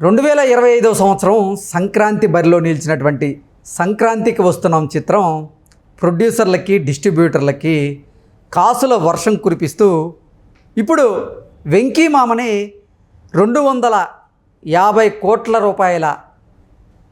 రెండు వేల ఇరవై ఐదవ సంవత్సరం సంక్రాంతి బరిలో నిలిచినటువంటి సంక్రాంతికి వస్తున్నాం చిత్రం. ప్రొడ్యూసర్లకి డిస్ట్రిబ్యూటర్లకి కాసుల వర్షం కురిపిస్తూ ఇప్పుడు వెంకీ మామని రెండు వందల యాభై కోట్ల రూపాయల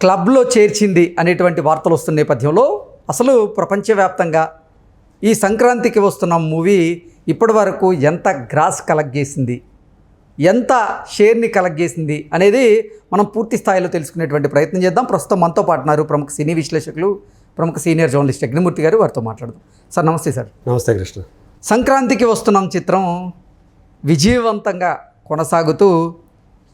క్లబ్లో చేర్చింది అనేటువంటి వార్తలు వస్తున్న నేపథ్యంలో అసలు ప్రపంచవ్యాప్తంగా ఈ సంక్రాంతికి వస్తున్న మూవీ ఇప్పటి వరకు ఎంత గ్రాస్ కలెక్ట్ చేసింది? ఎంత షేర్ని కలెక్ట్ చేసింది అనేది మనం పూర్తి స్థాయిలో తెలుసుకునేటువంటి ప్రయత్నం చేద్దాం. ప్రస్తుతం మనతో పాటున్నారు ప్రముఖ సినీ విశ్లేషకులు ప్రముఖ సీనియర్ జర్నలిస్ట్ అగ్నిమూర్తి గారు వారితో మాట్లాడదాం. సార్ నమస్తే సార్. నమస్తే కృష్ణ. సంక్రాంతికి వస్తున్నాం చిత్రం విజయవంతంగా కొనసాగుతూ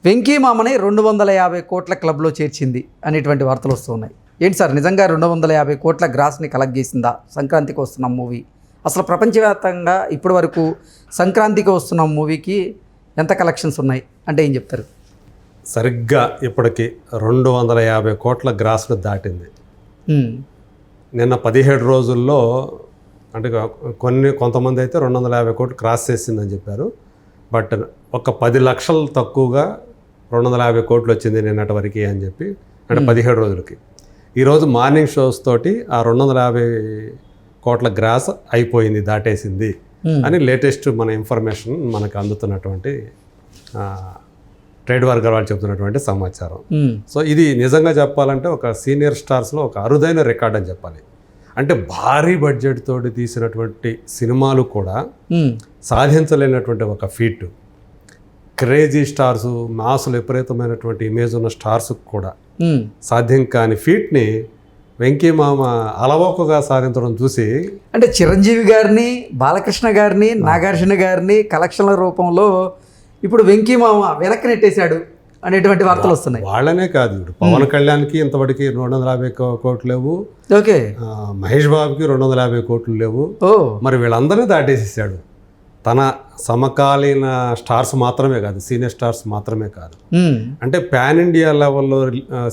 వెంకీ మామని రెండు వందల యాభై కోట్ల క్లబ్లో చేర్చింది అనేటువంటి వార్తలు వస్తూ ఉన్నాయి. ఏంటి సార్ నిజంగా రెండు వందల యాభై కోట్ల గ్రాస్ని కలెక్ట్ చేసిందా సంక్రాంతికి వస్తున్నాం మూవీ? అసలు ప్రపంచవ్యాప్తంగా ఇప్పటి వరకు సంక్రాంతికి వస్తున్నాం మూవీకి ఎంత కలెక్షన్స్ ఉన్నాయి? అంటే ఏం చెప్తారు? సరిగ్గా ఇప్పటికి రెండు వందల యాభై కోట్ల గ్రాసులు దాటింది. నిన్న పదిహేడు రోజుల్లో అంటే కొన్ని కొంతమంది అయితే రెండు వందల యాభై కోట్లు క్రాస్ చేసిందని చెప్పారు. బట్ ఒక పది లక్షలు తక్కువగా రెండు వందల యాభై కోట్లు వచ్చింది నిన్నటి వరకు అని చెప్పి అంటే పదిహేడు రోజులకి. ఈరోజు మార్నింగ్ షోస్ తోటి ఆ రెండు వందల యాభై కోట్ల గ్రాస్ అయిపోయింది దాటేసింది. అని లేటెస్ట్ మన ఇన్ఫర్మేషన్ మనకు అందుతున్నటువంటి ట్రేడ్ వర్గాల వాళ్ళు చెప్తున్నటువంటి సమాచారం. ఉమ్, సో ఇది నిజంగా చెప్పాలంటే ఒక సీనియర్ స్టార్స్లో ఒక అరుదైన రికార్డ్ అని చెప్పాలి. అంటే భారీ బడ్జెట్ తోటి తీసినటువంటి సినిమాలు కూడా ఉమ్, సాధించలేనటువంటి ఒక ఫీట్. క్రేజీ స్టార్స్ మాసులు విపరీతమైనటువంటి ఇమేజ్ ఉన్న స్టార్స్ కూడా సాధ్యం కాని ఫీట్ని వెంకీ మామ అలవోకగా సాధించడం చూసి అంటే చిరంజీవి గారిని బాలకృష్ణ గారిని నాగార్జున గారిని కలెక్షన్ల రూపంలో ఇప్పుడు వెంకీ మామ వెనక్కి నెట్టేశాడు అనేటువంటి వార్తలు వస్తున్నాయి. వాళ్ళనే కాదు ఇప్పుడు పవన్ కళ్యాణ్కి ఇంతవరకు రెండు వందల యాభై కోట్లు లేవు. ఓకే. మహేష్ బాబుకి రెండు వందల యాభై కోట్లు లేవు. ఓ. మరి వీళ్ళందరినీ దాటేసేసాడు. తన సమకాలీన స్టార్స్ మాత్రమే కాదు సీనియర్ స్టార్స్ మాత్రమే కాదు. ఉమ్, అంటే పాన్ ఇండియా లెవెల్లో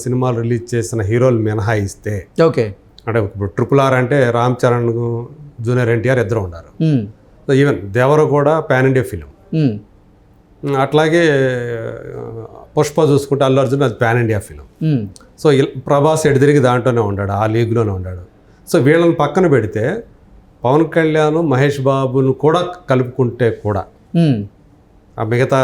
సినిమాలు రిలీజ్ చేసిన హీరోలు మినహాయిస్తే ఓకే. అంటే ఇప్పుడు ట్రిపుల్ ఆర్ అంటే రామ్ చరణ్ జూనియర్ ఎన్టీఆర్ ఇద్దరు ఉన్నారు. సో ఈవెన్ దేవర కూడా పాన్ ఇండియా ఫిలిం ఉమ్, అట్లాగే పుష్ప చూసుకుంటే అల్లు అర్జున్ అది pan India film so Prabhas ఎటు తిరిగి దాంట్లోనే ఉన్నాడు ఆ లీగ్లోనే ఉన్నాడు సో వీళ్ళని పక్కన పెడితే పవన్ కళ్యాణ్ మహేష్ బాబును కూడా కలుపుకుంటే కూడా. ఆ మిగతా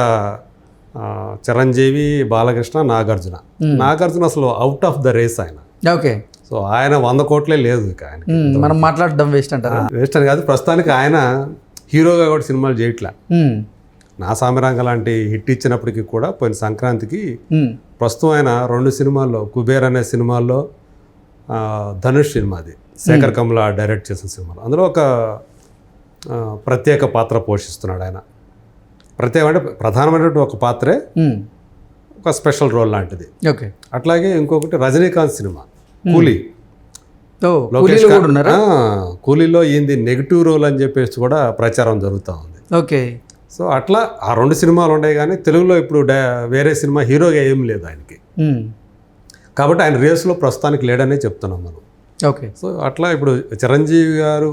చిరంజీవి బాలకృష్ణ నాగార్జున. నాగార్జున అసలు అవుట్ ఆఫ్ ద రేస్ ఆయన. ఓకే. సో ఆయన వంద కోట్లే లేదు ఇక ఆయన మనం మాట్లాడడం వేస్ట్ అంటారా? వేస్ట్ అని కాదు ప్రస్తుతానికి ఆయన హీరోగా కూడా సినిమాలు చేయట్లే. నా సామిరంగ లాంటి హిట్ ఇచ్చినప్పటికీ కూడా పోయిన సంక్రాంతికి ప్రస్తుతం ఆయన రెండు సినిమాల్లో కుబేర్ అనే సినిమాల్లో ధనుష్ సినిమాది. శేఖర్ కమల డైరెక్ట్ చేసిన సినిమాలో. అందులో ఒక ప్రత్యేక పాత్ర పోషిస్తున్నాడు ఆయన. ప్రత్యేక అంటే ప్రధానమైనటువంటి ఒక పాత్రే ఒక స్పెషల్ రోల్ లాంటిది. ఓకే. అట్లాగే ఇంకొకటి రజనీకాంత్ సినిమా కూలీ. లోకేష్ కూలీలు ఏంది నెగిటివ్ రోల్ అని చెప్పేసి కూడా ప్రచారం జరుగుతూ ఉంది. ఓకే. సో అట్లా ఆ రెండు సినిమాలు ఉన్నాయి కానీ తెలుగులో ఇప్పుడు వేరే సినిమా హీరోగా ఏం లేదు ఆయనకి. కాబట్టి ఆయన రేసులో ప్రస్తుతానికి లేడనే చెప్తున్నాం మనం. ఓకే. సో అట్లా ఇప్పుడు చిరంజీవి గారు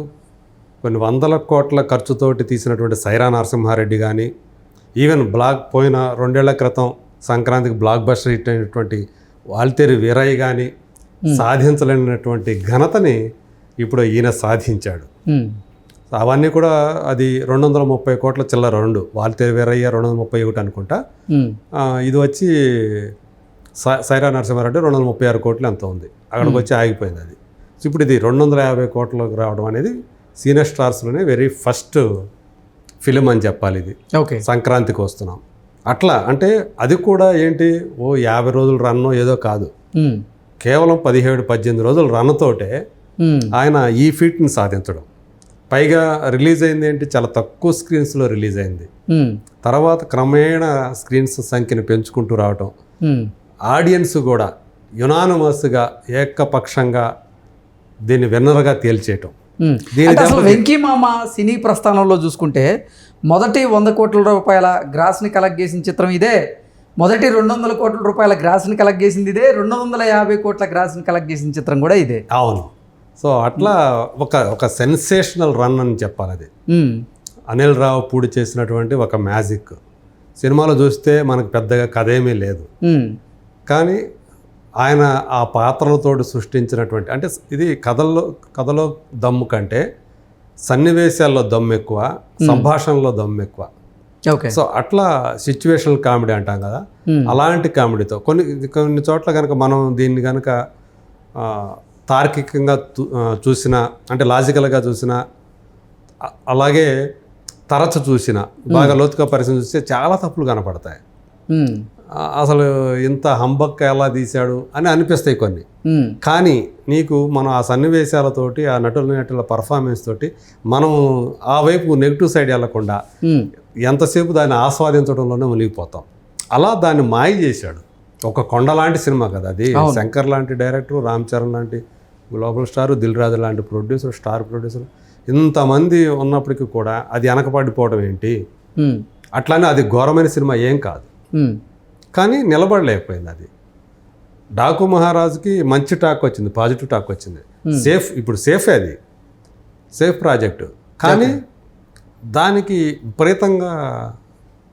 కొన్ని వందల కోట్ల ఖర్చుతోటి తీసినటువంటి సైరా నరసింహారెడ్డి కానీ ఈవెన్ బ్లాక్ పోయిన రెండేళ్ళ క్రితం సంక్రాంతికి బ్లాక్ బస్టర్ హిట్ అయినటువంటి వాల్తేరి వీరయ్య కానీ సాధించలేనటువంటి ఘనతని ఇప్పుడు ఈయన సాధించాడు. అవన్నీ కూడా అది రెండు వందల ముప్పై కోట్ల చిల్లర రెండు వాల్తేరి వీరయ్య రెండు వందల ముప్పై ఒకటి అనుకుంటా. ఇది వచ్చి సైరా నరసింహారెడ్డి రెండు వందల ముప్పై ఆరు కోట్లు ఎంత ఉంది. అక్కడికి వచ్చి ఆగిపోయింది అది. ఇప్పుడు ఇది రెండు వందల యాభై కోట్లకు రావడం అనేది సీనియర్ స్టార్స్లోనే వెరీ ఫస్ట్ ఫిలిం అని చెప్పాలి ఇది. ఓకే. సంక్రాంతికి వస్తున్నాం. అట్లా అంటే అది కూడా ఏంటి? ఓ యాభై రోజులు రన్నో ఏదో కాదు. కేవలం పదిహేడు పద్దెనిమిది రోజులు రన్తోటే ఆయన ఈ ఫీట్ని సాధించడం. పైగా రిలీజ్ అయింది ఏంటి? చాలా తక్కువ స్క్రీన్స్లో రిలీజ్ అయింది. తర్వాత క్రమేణా స్క్రీన్స్ సంఖ్యను పెంచుకుంటూ రావటం. ఆడియన్స్ కూడా యునానమస్గా ఏకపక్షంగా దీన్ని విన్నర్గా తేల్చేయటం. అసలు వెంకీ మామ సినీ ప్రస్థానంలో చూసుకుంటే మొదటి వంద కోట్ల రూపాయల గ్రాస్ని కలెక్ట్ చేసిన చిత్రం ఇదే. మొదటి రెండు వందల కోట్ల రూపాయల గ్రాస్ని కలెక్ట్ చేసింది ఇదే. రెండు వందల యాభై కోట్ల గ్రాస్ని కలెక్ట్ చేసిన చిత్రం కూడా ఇదే. అవును. సో అట్లా ఒక ఒక సెన్సేషనల్ రన్ అని చెప్పాలి అది. అనిల్ రావు పూడి చేసినటువంటి ఒక మ్యాజిక్. సినిమాలో చూస్తే మనకు పెద్దగా కథ ఏమీ లేదు. కానీ ఆయన ఆ పాత్రలతోటి సృష్టించినటువంటి అంటే ఇది కథల్లో కథలో దమ్ము కంటే సన్నివేశాల్లో దమ్ము ఎక్కువ సంభాషణలో దమ్ము ఎక్కువ. ఓకే. సో అట్లా సిచ్యువేషనల్ కామెడీ అంటాం కదా. అలాంటి కామెడీతో కొన్ని కొన్ని చోట్ల కనుక మనం దీన్ని కనుక తార్కికంగా చూసిన అంటే లాజికల్గా చూసిన అలాగే తరచు చూసిన బాగా లోతుగా పరిశ్రమ చూస్తే చాలా తప్పులు కనపడతాయి. అసలు ఇంత హంబక్ ఎలా తీశాడు అని అనిపిస్తాయి కొన్ని. కానీ నీకు మనం ఆ సన్నివేశాలతోటి ఆ నటుల నటుల పర్ఫార్మెన్స్ తోటి మనం ఆ వైపు నెగిటివ్ సైడ్ వెళ్ళకుండా ఎంతసేపు దాన్ని ఆస్వాదించడంలోనే మునిగిపోతాం. అలా దాన్ని మాయ చేశాడు. ఒక కొండ లాంటి సినిమా కదా అది. శంకర్ లాంటి డైరెక్టర్ రామ్ చరణ్ లాంటి గ్లోబల్ స్టార్ దిల్ రాజు లాంటి ప్రొడ్యూసర్ స్టార్ ప్రొడ్యూసర్ ఇంతమంది ఉన్నప్పటికీ కూడా అది వెనకపడిపోవడం ఏంటి? అట్లానే అది ఘోరమైన సినిమా ఏం కాదు. కానీ నిలబడలేకపోయింది అది. డాకు మహారాజుకి మంచి టాక్ వచ్చింది పాజిటివ్ టాక్ వచ్చింది. సేఫ్ ఇప్పుడు సేఫే అది. Safe project. కానీ దానికి విపరీతంగా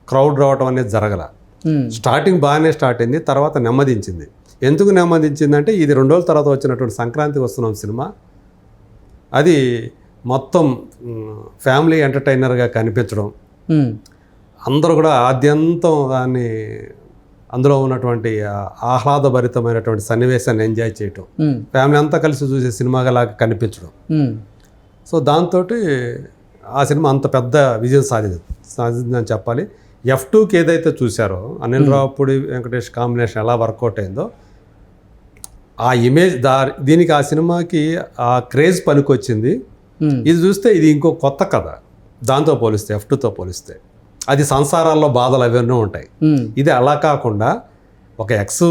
క్రౌడ్ రావడం అనేది జరగల. ఉమ్, స్టార్టింగ్ బాగానే స్టార్ట్ అయింది తర్వాత నెమ్మదించింది. ఎందుకు నెమ్మదించింది అంటే ఇది రెండు రోజుల తర్వాత వచ్చినటువంటి సంక్రాంతి వస్తున్నాం సినిమా. అది మొత్తం ఫ్యామిలీ ఎంటర్టైనర్గా కనిపించడం. ఉమ్, అందరూ కూడా ఆద్యంతం దాన్ని అందులో ఉన్నటువంటి ఆహ్లాదభరితమైనటువంటి సన్నివేశాన్ని ఎంజాయ్ చేయటం. ఫ్యామిలీ అంతా కలిసి చూసే సినిమాగా లాగా కనిపించడం సో దాంతో ఆ సినిమా అంత పెద్ద విజయం సాధించింది సాధించిందని చెప్పాలి. ఎఫ్ టూకి ఏదైతే చూశారో అనిల్ రావుపూడి వెంకటేష్ కాంబినేషన్ ఎలా వర్కౌట్ అయిందో ఆ ఇమేజ్ దా దీనికి ఆ సినిమాకి ఆ క్రేజ్ పనికొచ్చింది. ఇది చూస్తే ఇది ఇంకో కొత్త కథ. దాంతో పోలిస్తే ఎఫ్ టూతో పోలిస్తే. అది సంసారాల్లో బాధలు అవన్నీ ఉంటాయి. ఇది అలా కాకుండా ఒక ఎక్స్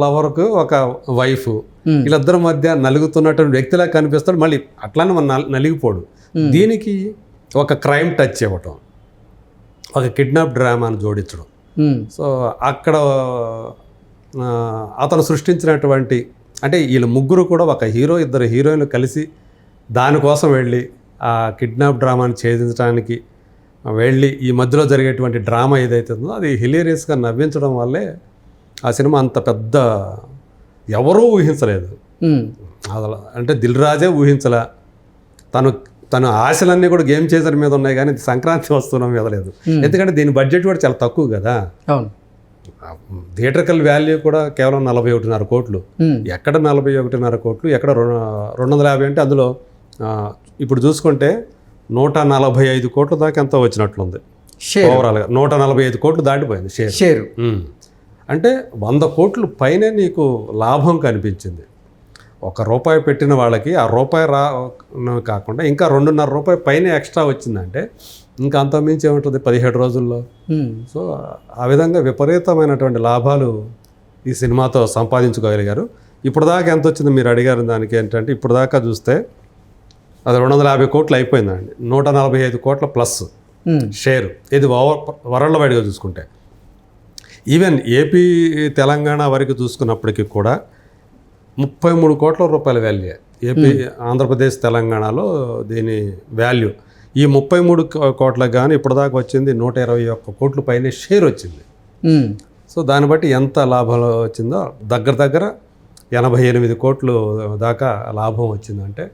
లవర్కు ఒక వైఫ్. వీళ్ళిద్దరి మధ్య నలుగుతున్నటువంటి వ్యక్తిలా కనిపిస్తాడు. మళ్ళీ అట్లానే మన నల్- నలిగిపోడు. దీనికి ఒక క్రైమ్ టచ్ ఇవ్వటం ఒక కిడ్నాప్ డ్రామాను జోడించడం. సో అక్కడ అతను సృష్టించినటువంటి అంటే వీళ్ళు ముగ్గురు కూడా ఒక హీరో ఇద్దరు హీరోయిన్లు కలిసి దానికోసం వెళ్ళి ఆ కిడ్నాప్ డ్రామాని ఛేదించడానికి వెళ్ళి ఈ మధ్యలో జరిగేటువంటి డ్రామా ఏదైతే ఉందో అది హిలేరియస్గా నవ్వించడం వల్లే ఆ సినిమా అంత పెద్ద ఎవరూ ఊహించలేదు. అసలు అంటే దిల్ రాజే ఊహించలే. తను తన ఆశలన్నీ కూడా గేమ్ చేసర్ మీద ఉన్నాయి కానీ సంక్రాంతి వస్తున్న మీద లేదు. ఎందుకంటే దీని బడ్జెట్ కూడా చాలా తక్కువ కదా. థియేటర్కల్ వాల్యూ కూడా కేవలం నలభై ఒకటిన్నర కోట్లు. ఎక్కడ నలభై ఒకటిన్నర కోట్లు ఎక్కడ రెండు వందల యాభై అంటే అందులో ఇప్పుడు చూసుకుంటే నూట నలభై ఐదు కోట్ల దాకా ఎంతో వచ్చినట్లుంది. షేర్. ఓవరాల్గా నూట నలభై ఐదు కోట్లు దాటిపోయింది షేర్. షేరు. అంటే వంద కోట్లు పైనే నీకు లాభం కనిపించింది. ఒక రూపాయి పెట్టిన వాళ్ళకి ఆ రూపాయి రా కాకుండా ఇంకా రెండున్నర రూపాయి పైన ఎక్స్ట్రా వచ్చిందంటే ఇంకా అంతమించి ఏముంటుంది పదిహేడు రోజుల్లో? సో ఆ విధంగా విపరీతమైనటువంటి లాభాలు ఈ సినిమాతో సంపాదించుకోగలిగారు. ఇప్పుడు దాకా ఎంత వచ్చింది మీరు అడిగారు దానికి ఏంటంటే ఇప్పుడు దాకా చూస్తే అది రెండు వందల యాభై కోట్లు అయిపోయిందండి. నూట నలభై ఐదు కోట్ల ప్లస్ ఉమ్, షేర్. ఇది ఓవర్ వరల్డ్ వైడ్గా చూసుకుంటే. ఈవెన్ ఏపీ తెలంగాణ వరకు చూసుకున్నప్పటికీ కూడా ముప్పై మూడు కోట్ల రూపాయల వాల్యూ. ఏపీ ఆంధ్రప్రదేశ్ తెలంగాణలో దీని వాల్యూ. ఈ ముప్పై మూడు కోట్లకు కానీ ఇప్పటిదాకా వచ్చింది నూట ఇరవై ఒక్క కోట్ల పైనే షేర్ వచ్చింది. ఉమ్, సో దాన్ని బట్టి ఎంత లాభం వచ్చిందో దగ్గర దగ్గర ఎనభై ఎనిమిది కోట్లు దాకా లాభం వచ్చిందంటే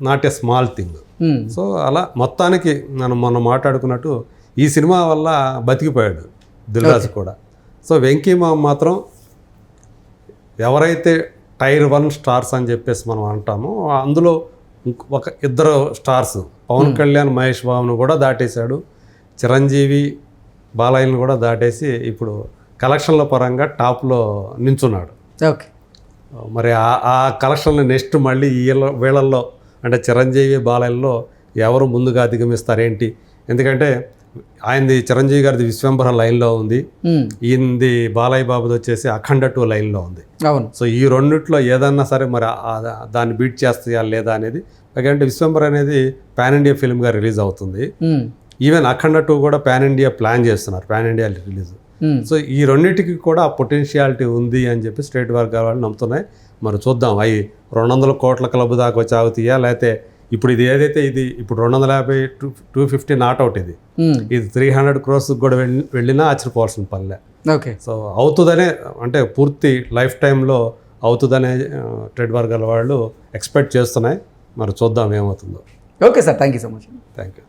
not a small thing. Um, so అలా మొత్తానికి మనం మొన్న మాట్లాడుకున్నట్టు ఈ సినిమా వల్ల బతికిపోయాడు దిల్రాజు కూడా. సో వెంకీ మామ మాత్రం ఎవరైతే టైర్ వన్ స్టార్స్ అని చెప్పేసి మనం అంటామో అందులో ఒక ఇద్దరు స్టార్స్ పవన్ కళ్యాణ్ మహేష్ బాబును కూడా దాటేశాడు. చిరంజీవి బాలయ్యను కూడా దాటేసి ఇప్పుడు కలెక్షన్ల పరంగా టాప్లో నించున్నాడు. ఓకే మరి ఆ ఆ కలెక్షన్లు నెక్స్ట్ మళ్ళీ వీళ్ళ వీళ్ళల్లో అంటే చిరంజీవి బాలయ్యలో ఎవరు ముందుగా అధిగమిస్తారేంటి? ఎందుకంటే ఆయనది చిరంజీవి గారిది విశ్వంభర లైన్లో ఉంది. ఈయనది బాలయ్య బాబుది వచ్చేసి అఖండ టూ లైన్లో ఉంది. అవును. సో ఈ రెండిట్లో ఏదన్నా సరే మరి ఆ- ఆ- దాన్ని బీట్ చేస్తాయా లేదా అనేది ఎందుకంటే విశ్వంభర్ అనేది పాన్ ఇండియా ఫిల్మ్గా రిలీజ్ అవుతుంది. ఈవెన్ అఖండ టూ కూడా పాన్ ఇండియా ప్లాన్ చేస్తున్నారు పాన్ ఇండియా రిలీజ్. సో ఈ రెండింటికి కూడా పొటెన్షియాలిటీ ఉంది అని చెప్పి స్టేట్ వర్గాల వాళ్ళు నమ్ముతున్నాయి. మరి చూద్దాం అవి రెండు వందల కోట్ల క్లబ్ దాకా వచ్చి ఆగుతాయా లేకపోతే ఇప్పుడు ఇది ఏదైతే ఇది ఇప్పుడు రెండు వందల యాభై టూ టూ ఫిఫ్టీ నాట్అవుట్ ఇది. ఇది త్రీ హండ్రెడ్ క్రోర్స్ కూడా వెళ్ళినా ఆశ్చర్యపోవాల్సిన పనిలే. ఓకే. సో అవుతుందనే అంటే పూర్తి లైఫ్ టైంలో అవుతుందనే ట్రేడ్ వర్గాల వాళ్ళు ఎక్స్పెక్ట్ చేస్తున్నాయి. మరి చూద్దాం ఏమవుతుందో. Okay sir thank you so much. Thank you